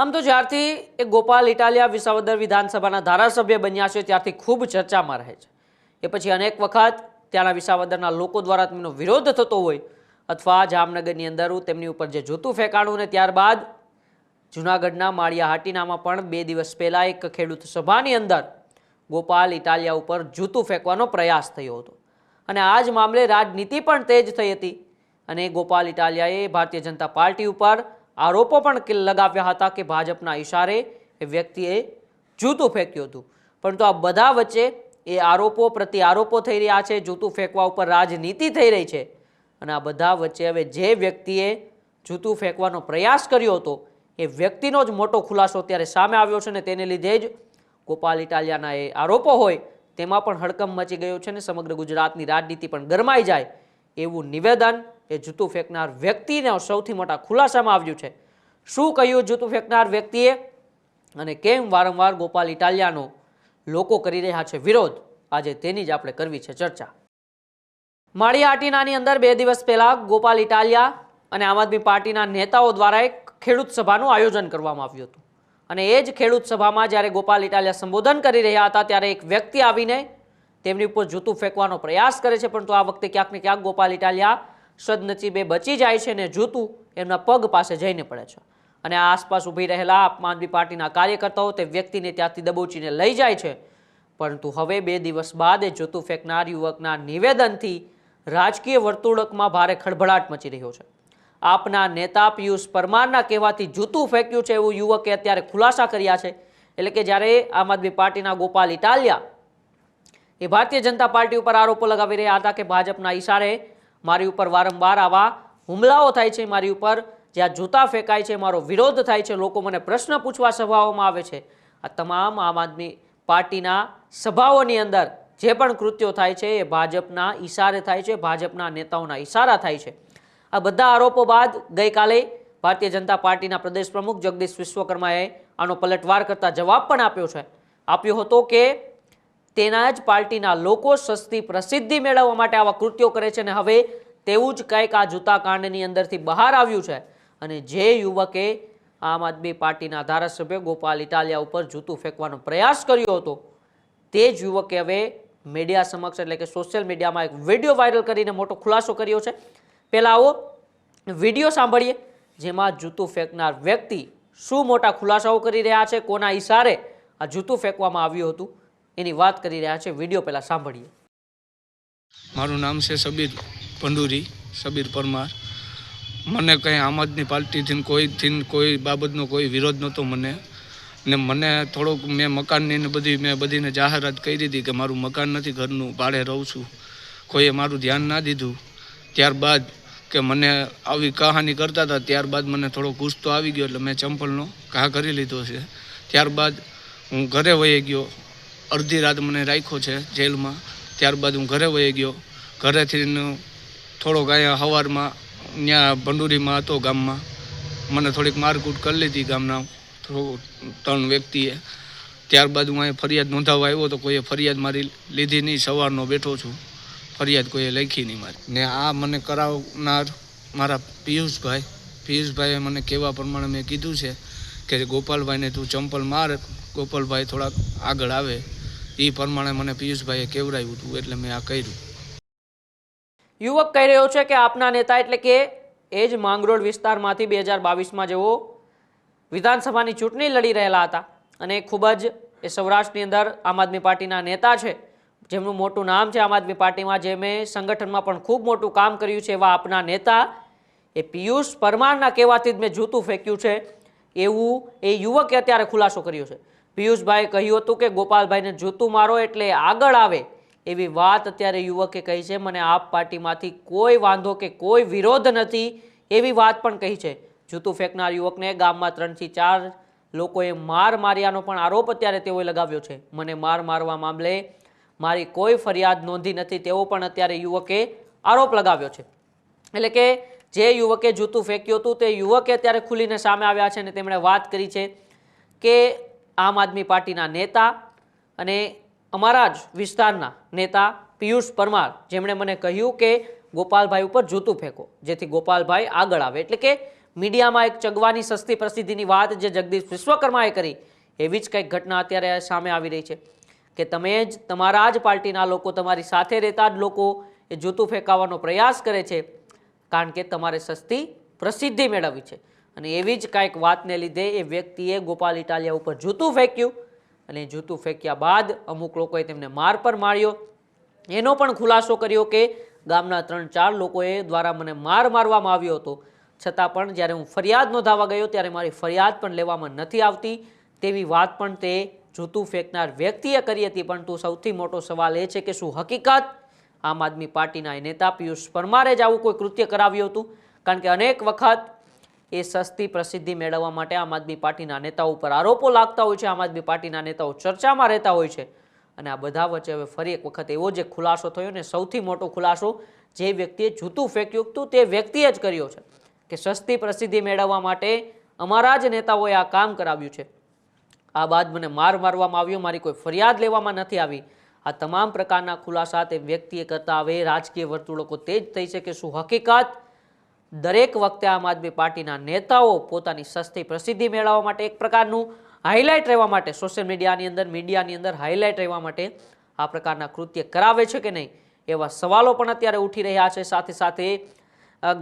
આમ તો જ્યારથી એ ગોપાલ ઇટાલિયા વિસાવદર વિધાનસભાના ધારાસભ્ય બન્યા છે, ત્યારથી ખૂબ ચર્ચામાં રહે છે. એ પછી અનેક વખત ત્યાંના વિસાવદરના લોકો દ્વારા તેમનો વિરોધ થતો હોય અથવા જામનગરની અંદર તેમની ઉપર જે જૂતું ફેંકાણું ને ત્યારબાદ જૂનાગઢના માળિયાહાટીનામાં પણ બે દિવસ પહેલાં એક ખેડૂત સભાની અંદર ગોપાલ ઇટાલિયા ઉપર જૂતું ફેંકવાનો પ્રયાસ થયો હતો. અને આ જ મામલે રાજનીતિ પણ તેજ થઈ હતી અને ગોપાલ ઇટાલિયાએ ભારતીય જનતા પાર્ટી ઉપર આરોપો પણ લગાવ્યા હતા કે ભાજપના ઇશારે એ વ્યક્તિએ જૂતું ફેંક્યું હતું. પરંતુ આ બધા વચ્ચે એ આરોપો પ્રતિ આરોપો થઈ રહ્યા છે, જૂતું ફેંકવા ઉપર રાજનીતિ થઈ રહી છે. અને આ બધા વચ્ચે હવે જે વ્યક્તિએ જૂતું ફેંકવાનો પ્રયાસ કર્યો હતો, એ વ્યક્તિનો જ મોટો ખુલાસો અત્યારે સામે આવ્યો છે ને તેને લીધે જ ગોપાલ ઇટાલિયાના એ આરોપો હોય તેમાં પણ હડકંપ મચી ગયો છે ને સમગ્ર ગુજરાતની રાજનીતિ પણ ગરમાઈ જાય એવું નિવેદન એ જૂતું ફેંકનાર વ્યક્તિને સૌથી મોટા ખુલાસામાં આવ્યું છે. શું કહ્યું જૂતું ફેંકનાર વ્યક્તિએ? અને કેમ વારંવાર ગોપાલ ઇટાલિયાનો લોકો કરી રહ્યા છે વિરોધ? આજે તેની જ આપણે કરવી છે ચર્ચા. માળી આટીનાની અંદર બે દિવસ પહેલા ગોપાલ ઇટાલિયા અને આમ આદમી પાર્ટીના નેતાઓ દ્વારા એક ખેડૂત સભાનું આયોજન કરવામાં આવ્યું હતું. અને એ જ ખેડૂત સભામાં જ્યારે ગોપાલ ઇટાલિયા સંબોધન કરી રહ્યા હતા, ત્યારે એક વ્યક્તિ આવીને તેમની ઉપર જૂતું ફેંકવાનો પ્રયાસ કરે છે, પરંતુ આ વખતે ક્યાંક ને ક્યાંક ગોપાલ ઇટાલિયા સદનસીબે બચી જાય છે ને જૂતું એમના પગ પાસે જઈને પડે છે. અને આસપાસ ઊભી રહેલા આમ આદમી પાર્ટીના કાર્યકર્તાઓ તે વ્યક્તિને ત્યાંથી દબોચીને લઈ જાય છે. પરંતુ હવે બે દિવસ બાદ એ જૂતું ફેંકનાર યુવકના નિવેદનથી રાજકીય વર્તુળકમાં ભારે ખળભળાટ મચી રહ્યો છે. આપના નેતા પિયુષ પરમારના કહેવાથી જૂતું ફેંક્યું છે એવું યુવકે અત્યારે ખુલાસા કર્યા છે. એટલે કે જ્યારે આમ આદમી પાર્ટીના ગોપાલ ઇટાલિયા એ ભારતીય જનતા પાર્ટી ઉપર આરોપો લગાવી રહ્યા હતા કે ભાજપના ઈશારે મારી ઉપર વારંવાર આવા હુમલાઓ થાય છે મારી ઉપર, જ્યાં જૂતા ફેંકાય છે, મારો વિરોધ થાય છે, લોકો મને પ્રશ્ન પૂછવા સભાઓમાં આવે છે. આ તમામ આમ આદમી પાર્ટીના સભાઓની અંદર જે પણ કૃત્યો થાય છે, એ ભાજપના ઈશારે થાય છે, ભાજપના નેતાઓના ઈશારા થાય છે. આ બધા આરોપો બાદ ગઈકાલે ભારતીય જનતા પાર્ટીના પ્રદેશ પ્રમુખ જગદીશ વિશ્વકર્માએ આનો પલટવાર કરતા જવાબ પણ આપ્યો છે. આપ્યો હતો કે તેના જ પાર્ટીના લોકો સસ્તી પ્રસિદ્ધિ મેળવવા માટે આવા કૃત્યો કરે છે અને હવે તેવું જ કંઈક આ જૂતા કાંડની અંદરથી બહાર આવ્યું છે. અને જે યુવકે આમ આદમી પાર્ટીના ધારાસભ્ય ગોપાલ ઇટાલિયા ઉપર જૂતું ફેંકવાનો પ્રયાસ કર્યો હતો, તે જ યુવકે હવે મીડિયા સમક્ષ એટલે કે સોશિયલ મીડિયામાં એક વીડિયો વાયરલ કરીને મોટો ખુલાસો કર્યો છે. પહેલાં આવો, વીડિયો સાંભળીએ, જેમાં જૂતું ફેંકનાર વ્યક્તિ શું મોટા ખુલાસાઓ કરી રહ્યા છે, કોના ઈશારે આ જૂતું ફેંકવામાં આવ્યું હતું. એની વાત કરી રહ્યા છે. વીડિયો પહેલાં સાંભળીએ. મારું નામ છે સબીર પંડુરી સબીર પરમાર. મને કંઈ આમ આદમી પાર્ટીથી કોઈથી કોઈ બાબતનો કોઈ વિરોધ નહોતો મને. ને મને થોડોક મેં મકાનની બધી મેં બધીને જાહેરાત કરી દીધી કે મારું મકાન નથી, ઘરનું ભાડે રહું છું. કોઈએ મારું ધ્યાન ના દીધું. ત્યારબાદ કે મને આવી કહાની કરતા હતા, ત્યારબાદ મને થોડો ગુસ્સો આવી ગયો એટલે મેં ચંપલનો ઘા કરી લીધો છે. ત્યારબાદ હું ઘરે વહી ગયો. અડધી રાત મને રાખ્યો છે જેલમાં. ત્યારબાદ હું ઘરે વહી ગયો. ઘરેથી થોડોક અહીંયા સવારમાં ત્યાં ભંડુરીમાં હતો ગામમાં. મને થોડીક મારકૂટ કરી લીધી ગામના ત્રણ વ્યક્તિએ. ત્યારબાદ હું અહીંયા ફરિયાદ નોંધાવવા આવ્યો તો કોઈએ ફરિયાદ મારી લીધી નહીં, સવારનો બેઠો છું. ફરિયાદ કોઈએ લખી નહીં મારી. ને આ મને કરાવનાર મારા પિયુષભાઈ. પિયુષભાઈએ મને કહેવા પ્રમાણે મેં કીધું છે કે ગોપાલભાઈને તું ચંપલ માર, ગોપાલભાઈ થોડાક આગળ આવે. એ પ્રમાણે મને પિયુષભાઈએ કેવડાવ્યું હતું એટલે મેં આ કર્યું. યુવક કહી રહ્યો છે કે આપના નેતા એટલે કે એ જ માંગરોળ વિસ્તારમાંથી બે હજાર બાવીસમાં જેઓ વિધાનસભાની ચૂંટણી લડી રહેલા હતા. અને ખૂબ જ એ સૌરાષ્ટ્રની અંદર આમ આદમી પાર્ટીના નેતા છે, જેમનું મોટું નામ છે આમ આદમી પાર્ટીમાં જેમણે સંગઠનમાં પણ ખૂબ મોટું કામ કર્યું છે એવા આપના નેતા એ પિયુષ પરમારના કહેવાથી જ મેં જૂતું ફેંક્યું છે. એવું એ યુવકે અત્યારે ખુલાસો કર્યો છે. પિયુષભાઈ કહ્યું હતું કે, ગોપાલભાઈને જૂતું મારો એટલે આગળ આવે. એવી વાત અત્યારે યુવકે કહી છે. મને આપ પાર્ટીમાંથી કોઈ વાંધો કે કોઈ વિરોધ નથી, એવી વાત પણ કહી છે. જૂતું ફેંકનાર યુવકને ગામમાં ત્રણથી ચાર લોકોએ માર માર્યાનો પણ આરોપ અત્યારે તેઓએ લગાવ્યો છે. મને માર મારવા મામલે મારી કોઈ ફરિયાદ નોંધી નથી, તેવો પણ અત્યારે યુવકે આરોપ લગાવ્યો છે. એટલે કે જે યુવકે જૂતું ફેંક્યું હતું તે યુવકે અત્યારે ખુલીને સામે આવ્યા છે અને તેમણે વાત કરી છે કે આમ આદમી પાર્ટીના નેતા અને અમારા જ વિસ્તારના નેતા પિયુષ પરમાર, જેમણે મને કહ્યું કે ગોપાલભાઈ ઉપર જૂતું ફેંકો, જેથી ગોપાલભાઈ આગળ આવે. એટલે કે મીડિયામાં એક ચગવાની સસ્તી પ્રસિદ્ધિની વાત જે જગદીશ વિશ્વકર્માએ કરી, એવી જ કંઈક ઘટના અત્યારે સામે આવી રહી છે. કે તમે જ તમારા જ પાર્ટીના લોકો, તમારી સાથે રહેતા જ લોકો એ જૂતું ફેંકાવવાનો પ્રયાસ કરે છે. કારણ કે તમારે સસ્તી પ્રસિદ્ધિ મેળવવી છે. અને એવી જ કાંઈક વાતને લીધે એ વ્યક્તિએ ગોપાલ ઇટાલિયા ઉપર જૂતું ફેંક્યું. અને જૂતું ફેંક્યા બાદ અમુક લોકોએ તેમને માર પર માર્યો. એનો પણ ખુલાસો કર્યો કે ગામના ત્રણ ચાર લોકોએ દ્વારા મને માર મારવામાં આવ્યો હતો. છતાં પણ જ્યારે હું ફરિયાદ નોંધાવવા ગયો ત્યારે મારી ફરિયાદ પણ લેવામાં નથી આવતી. તેવી વાત પણ તે જૂતું ફેંકનાર વ્યક્તિએ કરી હતી. પરંતુ સૌથી મોટો સવાલ એ છે કે શું હકીકત? આમ આદમી પાર્ટીના એ નેતા પિયુષ પરમારે જ આવું કોઈ કૃત્ય કરાવ્યું હતું? કારણ કે અનેક વખત એ સસ્તી પ્રસિદ્ધિ મેળવવા માટે આમ આદમી પાર્ટીના નેતાઓ ઉપર આરોપો લાગતા હોય છે, આમ આદમી પાર્ટીના નેતાઓ ચર્ચામાં રહેતા હોય છે. અને આ બધા વચ્ચે હવે ફરી એક વખત એવો જે ખુલાસો થયો ને, સૌથી મોટો ખુલાસો જે વ્યક્તિએ જૂતું ફેંક્યું હતું તે વ્યક્તિએ જ કર્યો છે કે સસ્તી પ્રસિદ્ધિ મેળવવા માટે અમારા જ નેતાઓએ આ કામ કરાવ્યું છે. આ બાદ મને માર મારવામાં આવ્યો, મારી કોઈ ફરિયાદ લેવામાં નથી આવી. આ તમામ પ્રકારના ખુલાસા તે વ્યક્તિએ કરતા હવે રાજકીય વર્તુળો તે જ થઈ છે કે શું હકીકત? દરેક વખતે આમ આદમી પાર્ટીના નેતાઓ પોતાની સસ્તી પ્રસિદ્ધિ મેળવવા માટે એક પ્રકારનું હાઇલાઇટ રહેવા માટે સોશિયલ મીડિયાની અંદર મીડિયાની અંદર હાઇલાઇટ રહેવા માટે આ પ્રકારના કૃત્ય કરાવે છે કે નહીં? એવા સવાલો પણ અત્યારે ઉઠી રહ્યા છે. સાથે સાથે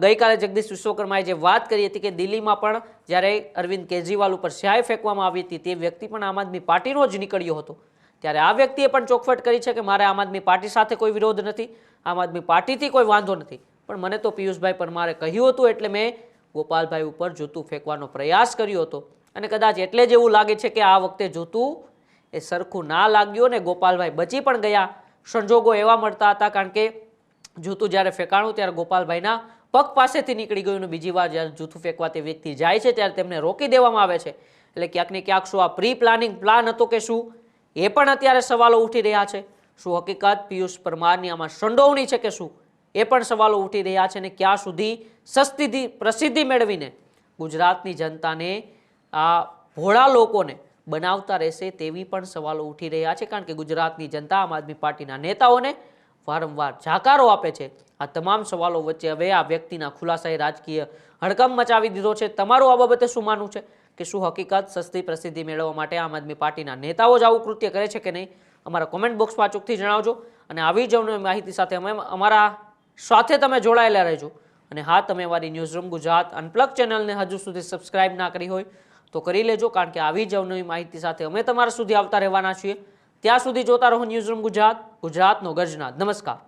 ગઈકાલે જગદીશ વિશ્વકર્માએ જે વાત કરી હતી કે દિલ્હીમાં પણ જ્યારે અરવિંદ કેજરીવાલ ઉપર સ્યાય ફેંકવામાં આવી હતી, તે વ્યક્તિ પણ આમ આદમી પાર્ટીનો જ નીકળ્યો હતો. ત્યારે આ વ્યક્તિએ પણ ચોખવટ કરી છે કે મારે આમ આદમી પાર્ટી સાથે કોઈ વિરોધ નથી, આમ આદમી પાર્ટીથી કોઈ વાંધો નથી. પણ મને તો પિયુષભાઈ પરમારે કહ્યું હતું એટલે મેં ગોપાલભાઈ ઉપર જૂતું ફેંકવાનો પ્રયાસ કર્યો હતો. અને કદાચ એટલે જ એવું લાગે છે કે આ વખતે જૂતું એ સરખું ના લાગ્યું ને ગોપાલભાઈ બચી પણ ગયા. સંજોગો એવા મળતા હતા કારણ કે જૂતું જ્યારે ફેંકાણું ત્યારે ગોપાલભાઈના પગ પાસેથી નીકળી ગયું અને બીજી વાર જ્યારે જૂથું ફેંકવા તે વ્યક્તિ જાય છે ત્યારે તેમને રોકી દેવામાં આવે છે. એટલે ક્યાંક ને ક્યાંક શું આ પ્રી પ્લાનિંગ પ્લાન હતો કે શું? એ પણ અત્યારે સવાલો ઉઠી રહ્યા છે. શું હકીકત? પિયુષ પરમારની આમાં સંડોવણી છે કે શું? એ પણ સવાલો ઉઠી રહ્યા છે અને ક્યાં સુધી સસ્તી પ્રસિદ્ધિ મેળવીને ગુજરાતની જનતાને આ ભોળા લોકોને બનાવતા રહેશે તેવી પણ સવાલો ઉઠી રહ્યા છે. કારણ કે ગુજરાતની જનતા આમ આદમી પાર્ટીના નેતાઓને વારંવાર જાકારો આપે છે. આ તમામ સવાલો વચ્ચે હવે આ વ્યક્તિના ખુલાસાએ રાજકીય હડકંપ મચાવી દીધો છે. તમારું આ બાબતે શું માનવું છે? કે શું હકીકત સસ્તી પ્રસિદ્ધિ મેળવવા માટે આમ આદમી પાર્ટીના નેતાઓ જ આવું કૃત્ય કરે છે કે નહીં? અમારા કોમેન્ટ બોક્સમાં ચોખ્ખી જણાવજો અને આવી જ માહિતી સાથે અમે અમારા સાથે તમે જોડાયેલા રહેજો. અને હા, તમે અમારી ન્યૂઝરૂમ ગુજરાત અનપ્લગ ચેનલને હજુ સુધી સબસ્ક્રાઇબ ના કરી હોય તો કરી લેજો, કારણ કે આવી જ માહિતી સાથે અમે તમારા સુધી આવતા રહેવાના છીએ. ત્યાં સુધી જોતા રહો ન્યૂઝરૂમ ગુજરાત, ગુજરાતનો ગજનાથ નમસ્કાર.